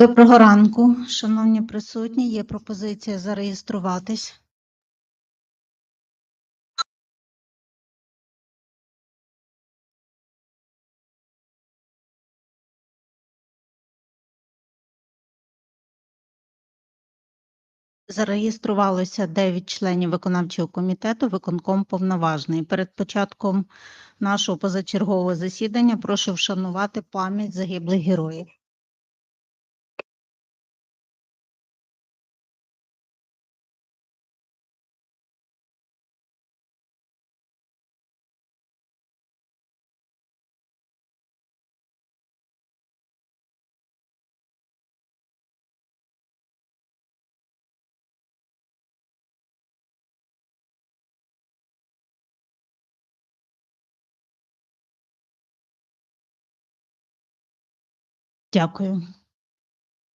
Доброго ранку, шановні присутні. Є пропозиція зареєструватись. Зареєструвалося 9 членів виконавчого комітету, виконком повноважний. Перед початком нашого позачергового засідання прошу вшанувати пам'ять загиблих героїв. Дякую.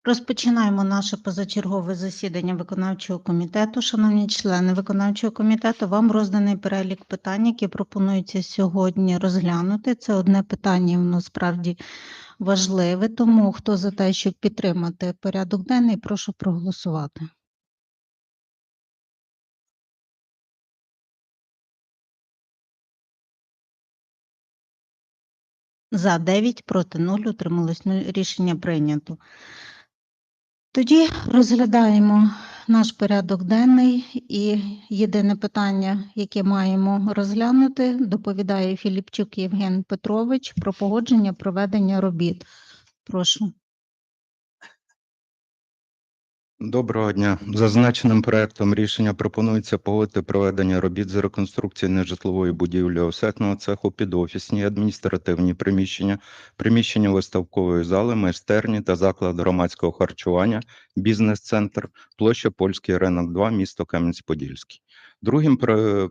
Розпочинаємо наше позачергове засідання виконавчого комітету. Шановні члени виконавчого комітету, вам розданий перелік питань, які пропонується сьогодні розглянути. Це одне питання, воно справді важливе. Тому хто за те, щоб підтримати порядок денний, прошу проголосувати. За 9, проти 0, утрималось 0. Рішення прийнято. Тоді розглядаємо наш порядок денний і єдине питання, яке маємо розглянути, доповідає Філіпчук Євген Петрович про погодження проведення робіт. Прошу. Доброго дня. Зазначеним проектом рішення пропонується погодити проведення робіт з реконструкції нежитлової будівлі осетного цеху під офісні адміністративні приміщення, приміщення виставкової зали, майстерні та заклад громадського харчування, бізнес-центр, площа Польський ринок 2, місто Кам'янець-Подільський. Другим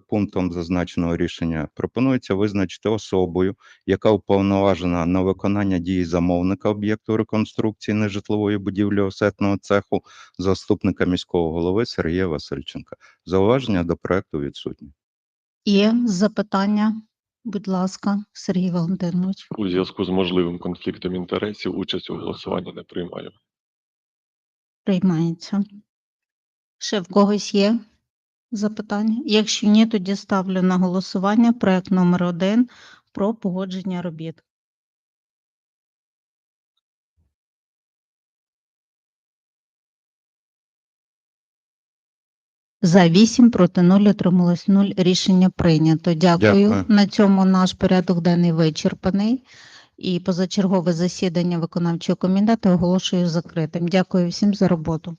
пунктом зазначеного рішення пропонується визначити особою, яка уповноважена на виконання дії замовника об'єкту реконструкції нежитлової будівлі осетного цеху заступника міського голови Сергія Васильченка. Зауваження до проекту відсутні. Є запитання? Будь ласка, Сергій Валентинович. У зв'язку з можливим конфліктом інтересів участь у голосуванні не приймаю. Приймається. Ще в когось є запитання? Якщо ні, тоді ставлю на голосування проект номер один про погодження робіт. За 8, проти 0, отрималось 0. Рішення прийнято. Дякую. Дякую. На цьому наш порядок денний вичерпаний. І позачергове засідання виконавчого комітету оголошую закритим. Дякую всім за роботу.